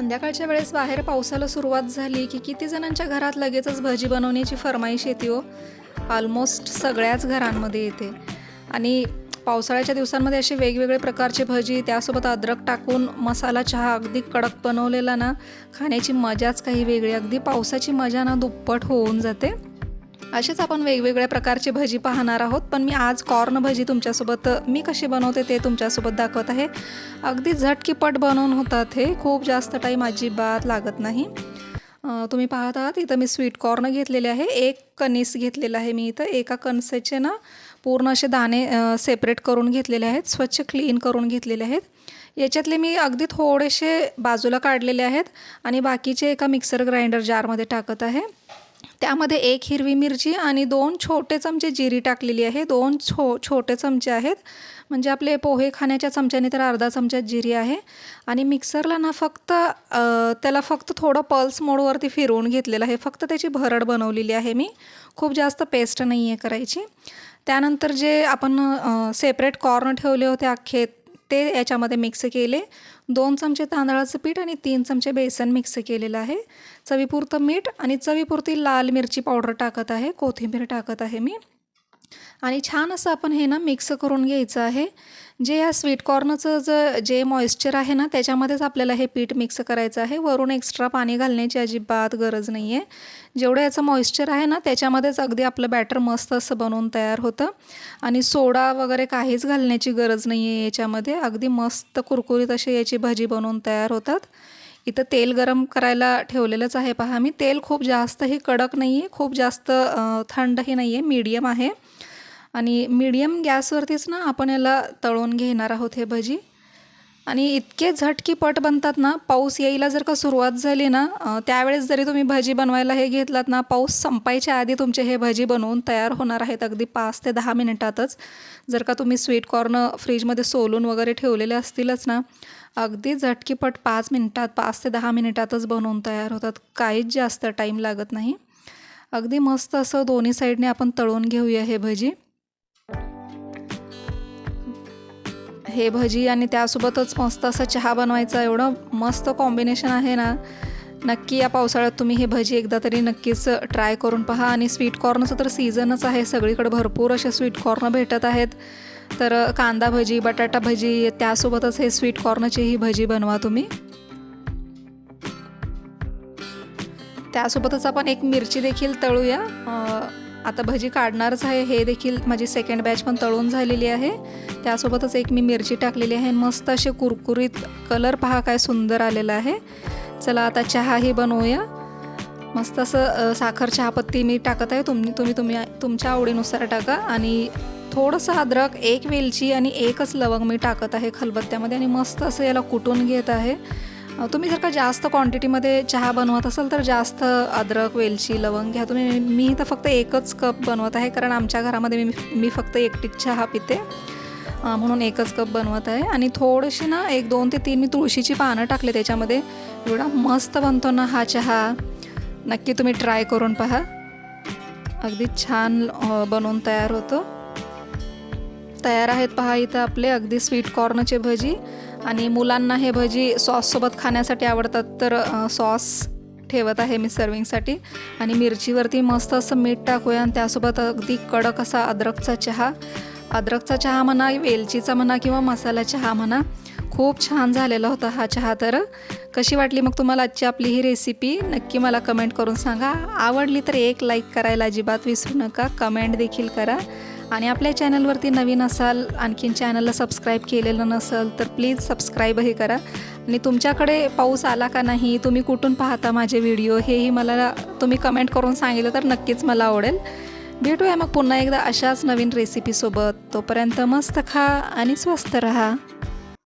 संध्याकाळच्या वेळेस बाहेर पावसाला सुरुवात झाली की किती जणांच्या घरात लगेचच भजी बनवण्याची फरमाईश येते हो. ऑलमोस्ट सगळ्याच घरांमध्ये येते. आणि पावसाळ्याच्या दिवसांमध्ये असे वेगवेगळे प्रकारचे भजी त्यासोबत अद्रक टाकून मसाला चहा अगदी कडक बनवलेला ना खाण्याची मजाच काही वेगळी. अगदी पावसाची मजा ना दुप्पट होऊन जाते. असेच आपण वेगवेगळ्या प्रकारची भजी पाहणार आहोत पण मी आज कॉर्न भजी तुमच्यासोबत मी कशी बनवते ते तुमच्यासोबत दाखवत आहे. अगदी झटकीपट बनवून होतात हे खूप जास्त टाईम अजिबात लागत नाही. तुम्ही पाहत आहात इथं मी स्वीट कॉर्न घेतलेले आहे एक कणीस घेतलेला आहे मी इथं. एका कणसेचे ना पूर्ण असे दाणे सेपरेट करून घेतलेले आहेत स्वच्छ क्लीन करून घेतलेले आहेत. याच्यातले मी अगदी थोडेसे बाजूला काढलेले आहेत आणि बाकीचे एका मिक्सर ग्राइंडर जारमध्ये टाकत आहे. त्यामध्ये एक हिरवी मिरची आणि दोन छोटे चमचे जिरी टाकलेली आहे. दोन छो छोटे चमचे आहेत. म्हणजे आपले पोहे खाण्याच्या चमच्याने तर अर्धा चमचा जिरी आहे. आणि मिक्सरला ना फक्त त्याला फक्त थोडं पल्स मोडवरती फिरवून घेतलेलं आहे. फक्त त्याची भरड बनवलेली आहे मी. खूप जास्त पेस्ट नाही आहे करायची. त्यानंतर जे आपण सेपरेट कॉर्न ठेवले होते अख्खे ते याच्यामध्ये मिक्स केले. दोन चमचे तांदळाचं पीठ आणि तीन चमचे बेसन मिक्स केलेलं आहे. चवीपुरतं मीठ आणि चवीपुरती लाल मिरची पावडर टाकत आहे. कोथिंबीर टाकत आहे मी. आणि छान असं आपण हे ना मिक्स करून घ्यायचं आहे. जे या स्वीट कॉर्नचं ज जे मॉइश्चर आहे ना त्याच्यामध्येच आपल्याला हे पीठ मिक्स करायचं आहे. वरून एक्स्ट्रा पाणी घालण्याची अजिबात गरज नाही आहे जेवढं याचं मॉइश्चर आहे ना त्याच्यामध्येच अगदी आपलं बॅटर मस्त असं बनवून तयार होतं. आणि सोडा वगैरे काहीच घालण्याची गरज नाही आहे याच्यामध्ये. अगदी मस्त कुरकुरीत अशी याची भजी बनवून तयार होतात. इथं तेल गरम करायला ठेवलेलंच आहे पहा मी. तेल खूप जास्तही कडक नाही आहे खूप जास्त थंडही नाही आहे मीडियम आहे. आणि मीडियम गॅसवरतीच ना आपण याला तळून घेणार आहोत हे भजी. आणि इतके झटकीपट बनतात ना पाऊस यायला जर का सुरुवात झाली ना त्यावेळेस जरी तुम्ही भजी बनवायला हे घेतलात ना पाऊस संपायच्या आधी तुमचे हे भजी बनवून तयार होणार आहेत अगदी पाच ते दहा मिनिटातच. जर का तुम्ही स्वीट कॉर्न फ्रीजमध्ये सोलून वगैरे ठेवलेले असतीलच ना अगदी झटकीपट पाच मिनिटात पाच ते दहा मिनिटातच बनवून तयार होतात. काहीच जास्त टाईम लागत नाही. अगदी मस्त असं दोन्ही साईडने आपण तळून घेऊया हे भजी. हे भजी आणि त्यासोबतच मस्त असं चहा बनवायचा. एवढं मस्त कॉम्बिनेशन आहे ना. नक्की या पावसाळ्यात तुम्ही हे भजी एकदा तरी नक्कीच ट्राय करून पहा. आणि स्वीट कॉर्नचं तर सीझनच आहे. सगळीकडे भरपूर असे स्वीट कॉर्न भेटत आहेत. तर कांदा भजी बटाटा भजी त्यासोबतच हे स्वीट कॉर्नची ही भजी बनवा तुम्ही. त्यासोबतच आपण एक मिरची देखील तळूया. आता भजी काढणारच आहे. हे देखील माझी सेकंड बॅच पण तळून झालेली आहे. त्यासोबतच एक मी मिरची टाकलेली आहे. मस्त असे कुरकुरीत कलर पहा काय सुंदर आलेला आहे. चला आता चहाही बनवूया. मस्त असं साखर चहापत्ती मी टाकत आहे. तुम्ही तुम्ही तुम्ही तुमच्या आवडीनुसार टाका. आणि थोडंसं अद्रक एक वेलची आणि एकच लवंग मी टाकत आहे खलबत्त्यामध्ये. आणि मस्त असं याला कुटून घेत आहे. तुम्ही जर का जास्त क्वांटिटीमध्ये चहा बनवत असाल तर जास्त अद्रक वेलची लवंग घ्या तुम्ही मी तर फक्त एकच कप बनवत आहे. कारण आमच्या घरामध्ये मी मी फक्त एकटीच चहा पिते. म्हणून एकच कप बनवत आहे. आणि थोडीशी ना एक दोन ते तीन मी तुळशीची पानं टाकले त्याच्यामध्ये. एवढा मस्त बनतो ना हा चहा. नक्की तुम्ही ट्राय करून पहा. अगदी छान बनवून तयार होतो. तयार आहेत पहा इथं आपले अगदी स्वीट कॉर्नचे भजी. आणि मुलांना हे भजी सॉससोबत खाण्यासाठी आवडतात तर सॉस ठेवत आहे मी सर्विंगसाठी आणि मिरचीवरती मस्त असं मीठ टाकूया आणि त्यासोबत अगदी कडक असा अद्रकचा चहा. अद्रकचा चहा म्हणा वेलचीचा म्हणा किंवा मसाला चहा म्हणा खूप छान झालेला होता हा चहा तर. कशी वाटली मग तुम्हाला आजची आपली ही रेसिपी नक्की मला कमेंट करून सांगा. आवडली तर एक लाईक करायला अजिबात विसरू नका. कमेंट देखील करा. आणि आपल्या चॅनलवरती नवीन असाल आणखीन चॅनलला सबस्क्राईब केलेलं नसेल तर प्लीज सबस्क्राईबही करा. आणि तुमच्याकडे पाऊस आला का नाही तुम्ही कुठून पाहता माझे व्हिडिओ हेही मला तुम्ही कमेंट करून सांगितलं तर नक्कीच मला आवडेल. भेटूया मग पुन्हा एकदा अशाच नवीन रेसिपीसोबत तोपर्यंत मस्त खा आणि स्वस्त रहा.